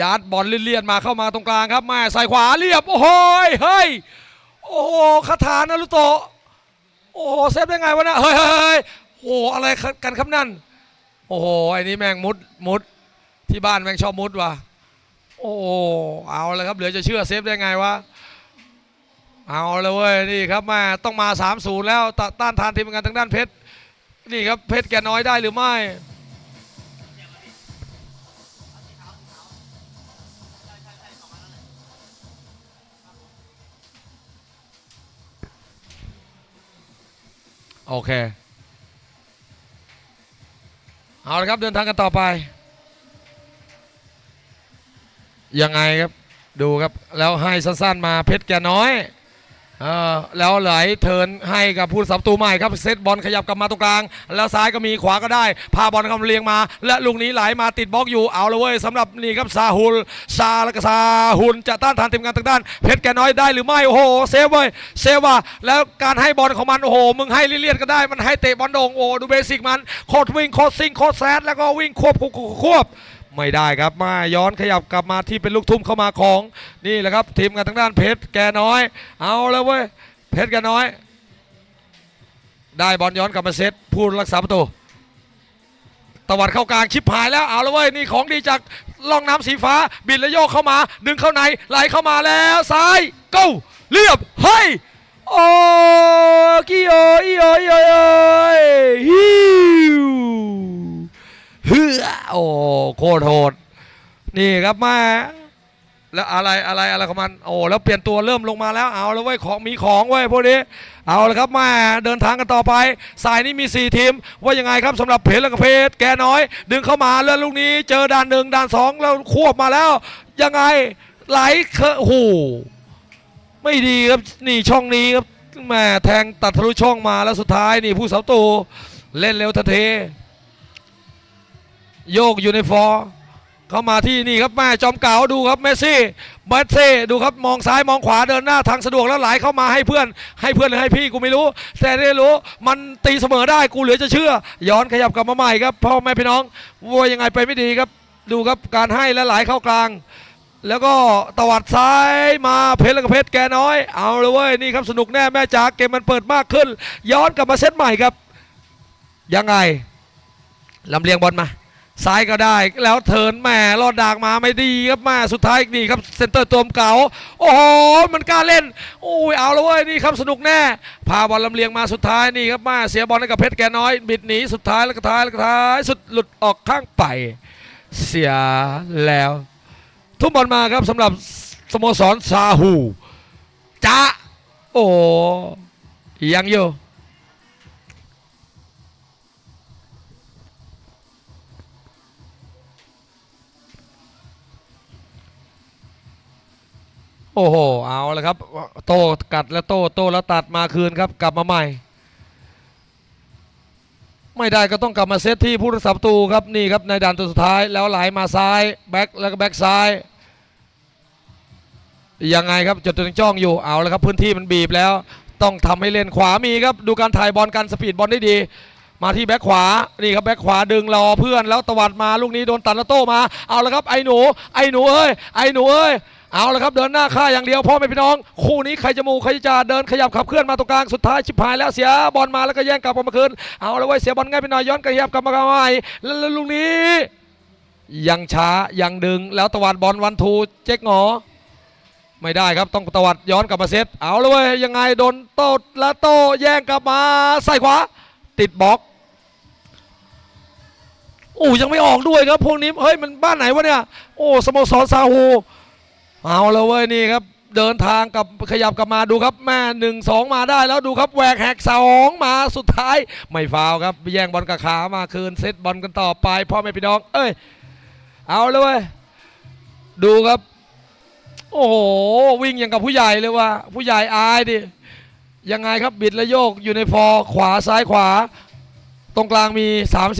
ยัดบอลเลี่ยนๆมาเข้ามาตรงกลางครับแม่ใส่ขวาเรียบ โอ้โหยเฮ้ยโอ้โหคาถานารุโตะโอ้โหเซฟได้ไงวะนะเฮ้ยเฮ้ยโอ้โหอะไรกันครับนั่น โอ้โหไอ้นี่แม่งมุดมุดที่บ้านแม่งชอบมุดว่ะโอ้เอาเลยครับเหลือจะเชื่อเซฟได้ไงวะเอาเลยเว้ยนี่ครับแม่ต้องมา3-0แล้วต้านทานทีมงานทางด้านเพชรนี่ครับเพชรแกน้อยได้หรือไม่ โอเค เอาละครับเดินทางกันต่อไป ยังไงครับ ดูครับ แล้วให้สั้นๆมาเพชรแกน้อย แล้วไหลเทินให้กับผู้สับตูใหม่ครับเซตบอลขยับกลับมาตรงกลาง แล้วซ้ายก็มีขวาก็ได้ พาบอลเขามาเลียงมา และลูกนี้ไหลมาติดบล็อกอยู่เอาลยเว้ยสำหรับนี่ครับซาฮุลซาแล้วก็ซาฮุลจะต้านทานทีมงานทางด้าน เพชรแกน้อยได้หรือไม่โอ้โหเซฟเว้ยเซฟว่ะแล้วการให้บอลของมันโอ้โหมึงให้เลียนๆก็ได้มันให้เตะบอลโด่งโอ้ดูเบสิกมันโคตรวิ่งโคตรซิงโคตรแซดแล้วก็วิ่งควบควบควบควบ ไม่ได้ครับมาย้อนขยับกลับมาที่เป็นลูกทุ่มเข้ามาของนี่แหละครับ ทีมงานทางด้านเพชรแกน้อย เอาแล้วเว้ยเพชรแกน้อย ได้บอลย้อนกลับมาเซตผู้รักษาประตูตวัดเข้ากลางชิบหายแล้วเอาแล้วเว้ยนี่ของดีจากล่องน้ำสีฟ้า บิดและโยกเข้ามา ดึงเข้าในไหลเข้ามาแล้วซ้ายก้เรียบเฮ้ยโอ้กิโออีโออีโออีโอฮิว เฮือโอ้โคตรโหดนี่ครับมา แล้วอะไรอะไรอะไรของมันโอ้แล้วเปลี่ยนตัวเริ่มลงมาแล้วเอาแล้วเว้ยของมีของเว้ยพวกนี้เอาละครับมาเดินทางกันต่อไป สายนี้มี 4 ทีม ว่ายังไงครับสำหรับเพชรและกเพชรแกน้อย ดึงเข้ามาแล้วลูกนี้ เจอด่านหนึ่งด่านสองแล้วควบมาแล้ว ยังไงไหลเคอะโอ้โหไม่ดีครับนี่ช่องนี้ครับแหม่แทงตัดทะลุช่องมาแล้วสุดท้ายนี่ผู้เสาตูเล่นเร็วทันที โยกอยู่ในฟอร์เข้ามาที่นี่ครับแม่จอมเก่าดูครับเมสซี่เมสซี่ดูครับมองซ้ายมองขวาเดินหน้าทางสะดวกแล้วไหลเข้ามาให้เพื่อน ให้เพื่อนหรือให้พี่กูไม่รู้ แต่ได้รู้มันตีเสมอได้กูเหลือจะเชื่อ ย้อนขยับกลับมาใหม่ครับพ่อแม่พี่น้องว่ายังไงไปไม่ดีครับ ดูครับการให้และไหลเข้ากลาง แล้วก็ตวัดซ้ายมาเพชรและก็เพชรแกน้อย เอาเลยเว้ยนี่ครับสนุกแน่แม่จ๋าเกมมันเปิดมากขึ้น ย้อนกลับมาเซตใหม่ครับ ยังไงลำเลียงบอลมา ซ้ายก็ได้ แล้วเทินแม่รอดดากมาไม่ดีครับแม่สุดท้ายนี่ครับเซนเตอร์ตัวเก่าโอ้โหมันกล้าเล่นโอ้ยเอาแล้วเว้ยนี่ครับสนุกแน่พาบอลลำเลียงมาสุดท้ายนี่ครับแม่เสียบอลให้กับเพชรแกน้อยบิดหนีสุดท้ายแล้วก็ท้ายแล้วก็ท้ายสุดหลุดออกข้างไป เสียแล้ว ทุบบอลมาครับสำหรับสโมสรซาฮูจ้าโอ้ยังอยู่ โอ้โห เอาละครับ โตกัดแล้วโตโตแล้วตัดมาคืนครับ กลับมาใหม่ ไม่ได้ก็ต้องกลับมาเซตที่ผู้รักษาประตูครับนี่ครับในด่านตัวสุดท้ายแล้วไหลมาซ้ายแบ็คแล้วก็แบ็คซ้ายยังไงครับจดจ้องอยู่เอาแล้วครับพื้นที่มันบีบแล้ว ต้องทำให้เล่นขวามีครับดูการถ่ายบอลการสปีดบอลได้ดี มาที่แบ็คขวานี่ครับแบ็คขวาดึงรอเพื่อนแล้วตวัดมาลูกนี้โดนตัดแล้วโตมาเอาละครับไอ้หนูไอ้หนูเอ้ยไอ้หนูเอ้ย เอาละครับเดินหน้าฆ่าอย่างเดียวพ่อแม่พี่น้อง คู่นี้ใครจะมูใครจะจ่าเดินขยับขับเคลื่อนมาตรงกลางสุดท้ายชิบหายแล้วเสียบอลมาแล้วก็แย่งกลับออกมาคืนเอาละไว้เสียบอลง่ายไปหน่อยย้อนขยับกลับมาใหม่แล้วแล้วลูกนี้ ยังช้ายังดึงแล้วตวัดบอลวันทูเจ๊กหงอไม่ได้ครับต้องตวัดย้อนกลับมาเซตเอาเลยเว้ยยังไงโดนโต้แล้วโต้แย่งกลับมาใส่ขวา ติดบล็อกโอ้ยังไม่ออกด้วยครับพวกนี้เฮ้ยมันบ้านไหนวะเนี่ยโอ้สโมสรซาฮู เอาเลยเว้ยนี่ครับ เดินทางกับขยับกลับมาดูครับแม่หนึ่งสองมาได้แล้วดูครับแหวกแหกสองมาสุดท้าย ไม่ฟาวครับแย่งบอลกับขามาคืนเซตบอลกันต่อไปพ่อแม่พี่น้อง เอ้ย เอาเลยเว้ยดูครับ โอ้โหวิ่งอย่างกับผู้ใหญ่เลยว่ะผู้ใหญ่อายดิยังไงครับบิดและโยกอยู่ในฟอร์ขวาซ้ายขวา ตรงกลางมี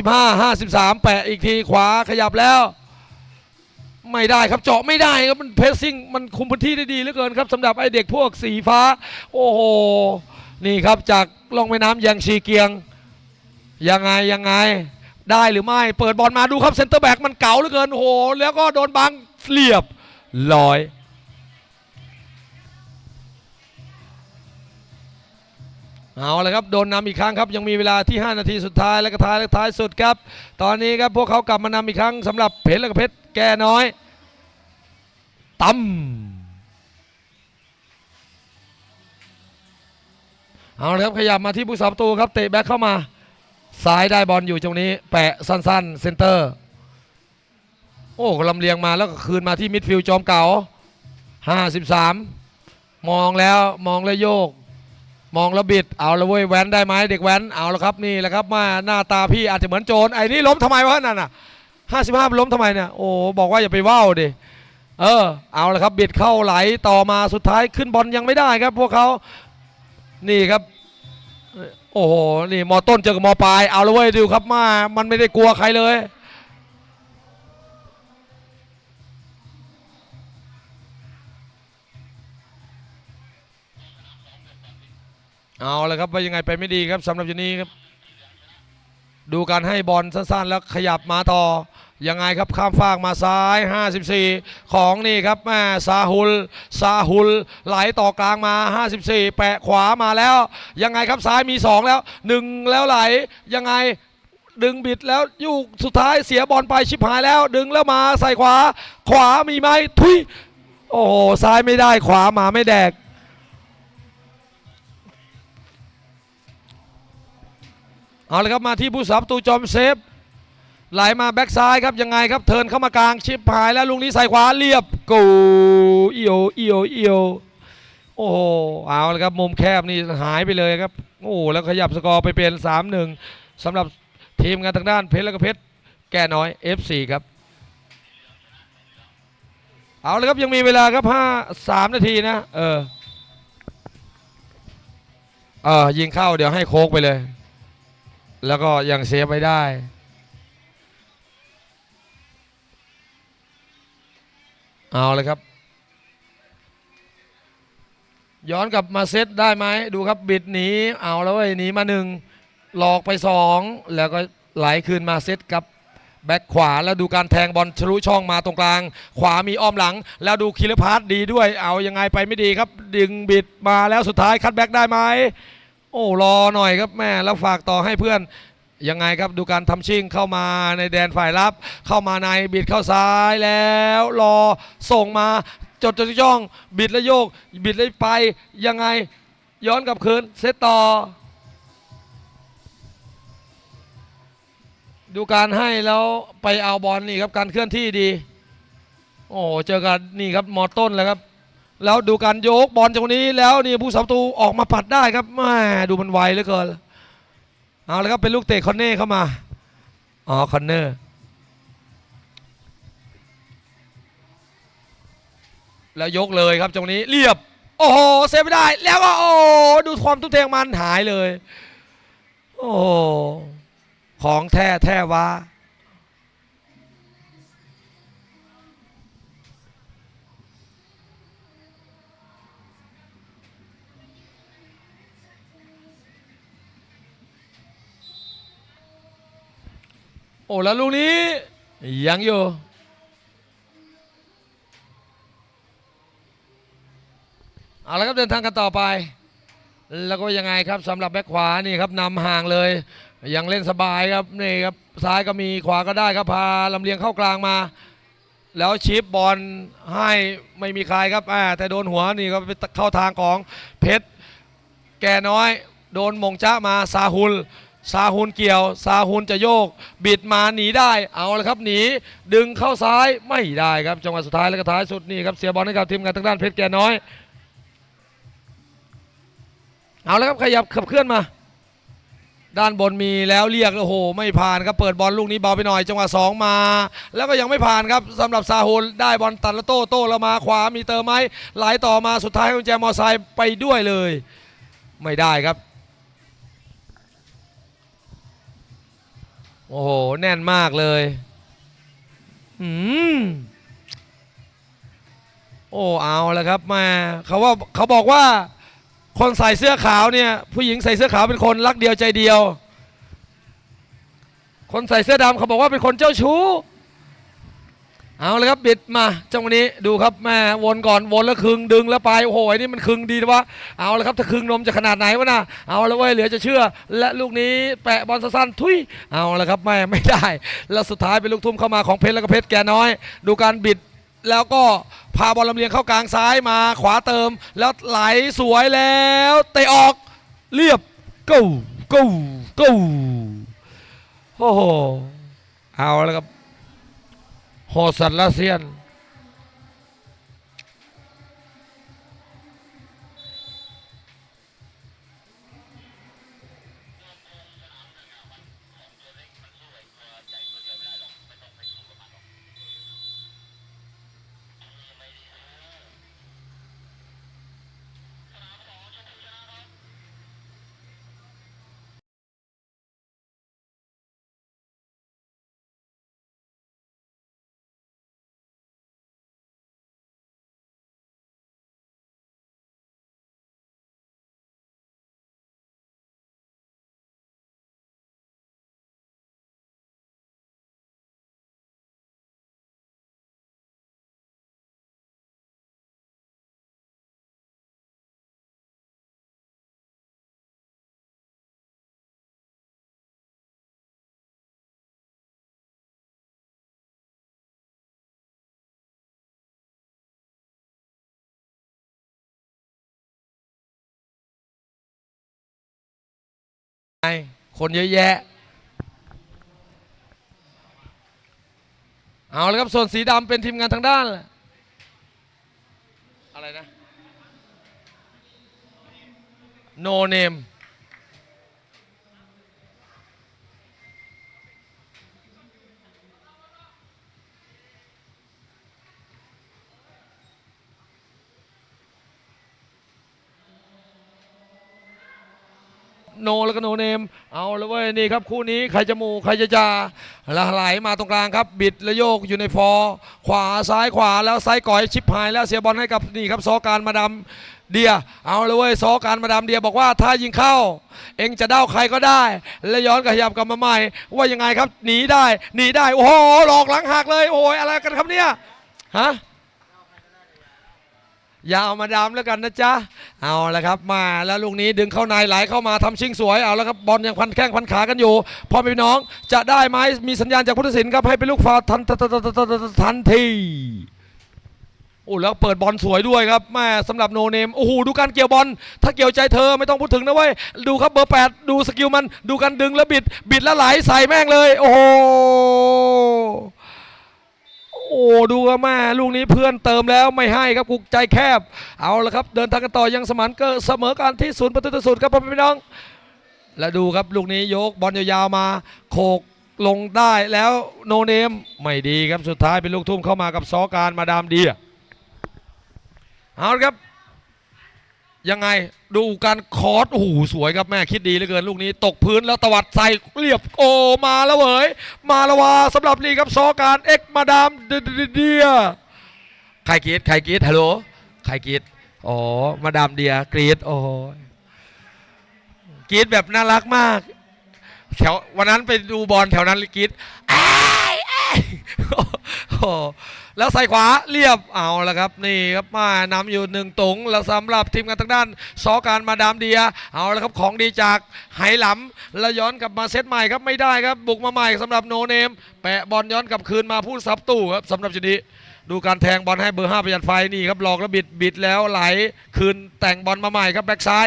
35 53 แปะอีกทีขวาขยับแล้ว ไม่ได้ครับเจาะไม่ได้ครับมันเพสซิ่งมันคุมพื้นที่ได้ดีเหลือเกินครับสำหรับไอเด็กพวกสีฟ้า โอ้โหนี่ครับจากลงแม่น้ำยังชีเกียงยังไงยังไงได้หรือไม่เปิดบอลมาดูครับเซนเตอร์แบ็กมันเก่าเหลือเกินโอ้โหแล้วก็โดนบังเสียบลอย เอาเลยครับโดนนำอีกครั้งครับยังมีเวลาที่ 5 นาทีสุดท้ายและก็ท้ายและท้ายสุดครับ ตอนนี้ครับพวกเขากลับมานำอีกครั้งสำหรับเพชรและก็เพชรแก่น้อยตั้มเอาเลยครับขยับมาที่ผู้สาประตูครับเตะแบ็คเข้ามาซ้ายได้บอลอยู่ตรงนี้ แปะสั้น ๆ เซนเตอร์ โอ้ลำเลียงมาแล้วก็คืนมาที่มิดฟิลด์จอมเก่า 53 มองแล้วมองแล้วโยก มองแล้วบิดเอาละเว้ยแว้นได้ไหมเด็กแว้นเอาละครับนี่แหละครับมาหน้าตาพี่อาจจะเหมือนโจรไอ้นี่ล้มทำไมวะนั่นน่ะ55ล้มทำไมเนี่ยโอ้บอกว่าอย่าไปว่าวดิเออเอาละครับบิดเข้าไหลต่อมาสุดท้ายขึ้นบอลยังไม่ได้ครับ พวกเขานี่ครับโอ้โหนี่มอต้นเจอกับมอปลายเอาละเว้ยดูครับมามันไม่ได้กลัวใครเลย เอาละครับว่ายังไงไปไม่ดีครับสำหรับจุดนี้ครับ ดูการให้บอลสั้นๆ แล้วขยับมาต่อ ยังไงครับข้ามฟากมาซ้าย 54 ของนี่ครับแม่ซาฮุลซาฮุลไหลต่อกลางมา 54 แปะขวามาแล้ว ยังไงครับซ้ายมี 2 แล้ว 1 แล้วไหลยังไงดึงบิดแล้วอยู่สุดท้ายเสียบอลไปชิบหายแล้ว ดึงแล้วมาใส่ขวา ขวามีไหมทุยโอ้โหซ้ายไม่ได้ขวามาไม่แดก เอาละครับมาที่ผู้สาประตูจอมเซฟไหลมาแบ็กซ้ายครับยังไงครับเทินเข้ามากลางชิปหายแล้วลุงนี้ใส่ขวาเรียบกูเอีโออีโออีโอโอ้โหเอาละครับมุมแคบนี่หายไปเลยครับโอ้แล้วขยับสกอร์ไปเป็น3-1สำหรับทีมงานทางด้านเพชรและก็เพชรแก่น้อย FC ครับเอาละครับยังมีเวลาครับ5 3นาทีนะเออเออยิงเข้าเดี๋ยวให้โค้กไปเลย แล้วก็ยังเซฟไว้ได้ เอาเลยครับ ย้อนกลับมาเซตได้ไหมดูครับบิดหนีเอาแล้วเว้ยหนีมาหนึ่งหลอกไปสองแล้วก็ไหลคืนมาเซตกับแบ็คขวาแล้วดูการแทงบอลทะลุช่องมาตรงกลาง ขวามีอ้อมหลัง แล้วดูคิลพาร์ดีด้วย เอายังไงไปไม่ดีครับ ดึงบิดมาแล้วสุดท้ายคัดแบ็คได้ไหม โอ้รอหน่อยครับแม่แล้วฝากต่อให้เพื่อนยังไงครับดูการทำชิ่งเข้ามาในแดนฝ่ายรับ เข้ามาในบิดเข้าซ้ายแล้ว รอส่งมาจดจดจ้อง บิดแล้วโยก บิดแล้วไปยังไงย้อนกลับคืนเซตต่อ ดูการให้แล้วไปเอาบอลนี่ครับการเคลื่อนที่ดี โอ้เจอกันนี่ครับมอต้นแล้วครับ แล้วดูการโยกบอลจากนี้แล้วนี่ผู้สาประตูออกมาปัดได้ครับแม่ดูมันไวเหลือเกินเอาแล้วครับเป็นลูกเตะคอนเน่เข้ามาอ๋อคอนเนอร์แล้วยกเลยครับตรงนี้เรียบ โอ้โหเซฟไม่ได้ แล้วก็โอ้ดูความทุ่มเทของมันหายเลย โอ้ของแท้แท้วา โอ้แล้วลูกนี้ยังอยู่เอาละครับเดินทางกันต่อไป แล้วก็ยังไงครับสำหรับแบ็คขวานี่ครับนำห่างเลย ยังเล่นสบายครับนี่ครับซ้ายก็มีขวาก็ได้ครับพาลำเลียงเข้ากลางมา แล้วชิปบอลให้ไม่มีใครครับแต่โดนหัวนี่ก็ไปเข้าทางของเพชรแก่น้อย โดนมงจ้ามาซาฮุล ซาฮุนเกี่ยว ซาฮุนจะโยก บิดมาหนีได้ เอาละครับหนี ดึงเข้าซ้ายไม่ได้ครับ จังหวะสุดท้ายและก็ท้ายสุดนี่ครับเสียบอลให้กับทีมงานทางด้านเพชรแก่น้อย เอาละครับขยับขับเคลื่อนมา ด้านบนมีแล้วเรียกโอ้โห ไม่ผ่านครับเปิดบอลลูกนี้เบาไปหน่อย จังหวะสองมา แล้วก็ยังไม่ผ่านครับสำหรับซาฮุนได้บอลตัดแล้วโต้โต้แล้วมาขวามีเติมไหมไหลต่อมาสุดท้ายกุญแจมอไซค์ไปด้วยเลย ไม่ได้ครับ โอ้โห แน่นมากเลยอืมโอ้เอาแล้วครับมาเขาว่าเขาบอกว่า คนใส่เสื้อขาวเนี่ย ผู้หญิงใส่เสื้อขาวเป็นคนรักเดียวใจเดียว คนใส่เสื้อดำเขาบอกว่าเป็นคนเจ้าชู้ เอาเลยครับบิดมาจังหวะนี้ดูครับแม่วนก่อนวนแล้วคึงดึงแล้วไปโอ้โหไอ้นี่มันคึงดีนะวะเอาเลยครับถ้าคึงนมจะขนาดไหนวะนะเอาแล้วเว้ยเหลือจะเชื่อ และลูกนี้แปะบอลสั้นๆทุยเอาแล้วครับแม่ไม่ได้ แล้วสุดท้ายเป็นลูกทุ่มเข้ามาของเพชรแล้วก็เพชรแกน้อย ดูการบิดแล้วก็พาบอลลำเลียงเข้ากลางซ้ายมาขวาเติม แล้วไหลสวยแล้วเตะออกเรียบกูกูกูโอ้โหเอาแล้วครับ โหสันละเซียน ไงคนเยอะแยะ เอาเลยครับ ส่วนสีดำเป็นทีมงานทางด้าน อะไรนะ โนเนม โนแล้วก็โนเนม เอาแล้วเว้ยนี่ครับคู่นี้ใครจะมูใครจะจาล้วไหลมาตรงกลางครับ บิดและโยกอยู่ในฟอร์ขวาซ้ายขวาแล้วซ้ายก่อยชิบหายแล้วเสียบอลให้กับนี่ครับซอการมาดามเดีย เอาเลยเว้ยซอการมาดามเดียบอกว่าถ้ายิงเข้า เองจะเด้าใครก็ได้ แล้วย้อนกระยับกลับมาใหม่ ว่ายังไงครับหนีได้หนีได้โอ้โหหลอกหลังหักเลยโอ้ยอะไรกันครับเนี่ยฮะ ย่าเอามาดามแล้วกันนะจ๊ะ เอาละครับมาแล้วลูกนี้ดึงเข้าในไหลเข้ามาทำชิงสวยเอาแล้วครับบอลยังพันแข้งพันขากันอยู่พ่อพี่น้องจะได้ไหมมีสัญญาณจากผู้ตัดสินครับให้เป็นลูกฟาวทันทันทีโอ้แล้วเปิดบอลสวยด้วยครับแม่สำหรับโนเนมโอ้โหดูการเกี่ยวบอลถ้าเกี่ยวใจเธอไม่ต้องพูดถึงนะเว้ยดูครับเบอร์แปดดูสกิลมันดูการดึงแล้วบิด บิดแล้วไหลใส่แม่งเลย โอ้โห โอ้ดูว่าแม่ลูกนี้เพื่อนเติมแล้วไม่ให้ครับกุกใจแคบ เอาละครับ เดินทางกันต่อยังสมานเกอร์เสมอการที่ศูนย์ประตูต่อศูนย์ครับพ่อพี่น้อง และดูครับลูกนี้ยกบอลยาวๆมาโขกลงได้แล้วโนเนมไม่ดีครับสุดท้ายเป็นลูกทุ่มเข้ามากับซอการมาดามเดียเอาละครับ ยังไงดูการคอร์สโอ้โหสวยครับแม่คิดดีเหลือเกินลูกนี้ ตกพื้นแล้วตวัดใส่เรียบโอมาแล้วเหวยมาละวาสำหรับนี่ครับซอการเอ็กมาดามเดเดียใครกรีดใครกรีดฮัลโหลใครกรีดอ๋อมาดามเดียกรีดโอ้กรีดแบบน่ารักมากแถววันนั้นไปดูบอลแถวนั้นกรีดอ้า แล้วใส่ขวาเรียบเอาละครับนี่ครับมานำอยู่หนึ่งตุงแล้วสำหรับทีมงานทางด้านซอการมาดามเดีย เอาละครับของดีจากไหหลำแล้วย้อนกลับมาเซตใหม่ครับไม่ได้ครับบุกมาใหม่สำหรับโนเนม แปะบอลย้อนกลับคืนมาพูดซับตู้ครับสำหรับจุดนี้ดูการแทงบอลให้เบอร์ห้าประหยัดไฟนี่ครับหลอกแล้วบิดบิดแล้วไหลคืนแต่งบอลมาใหม่ครับแบ็กซ้าย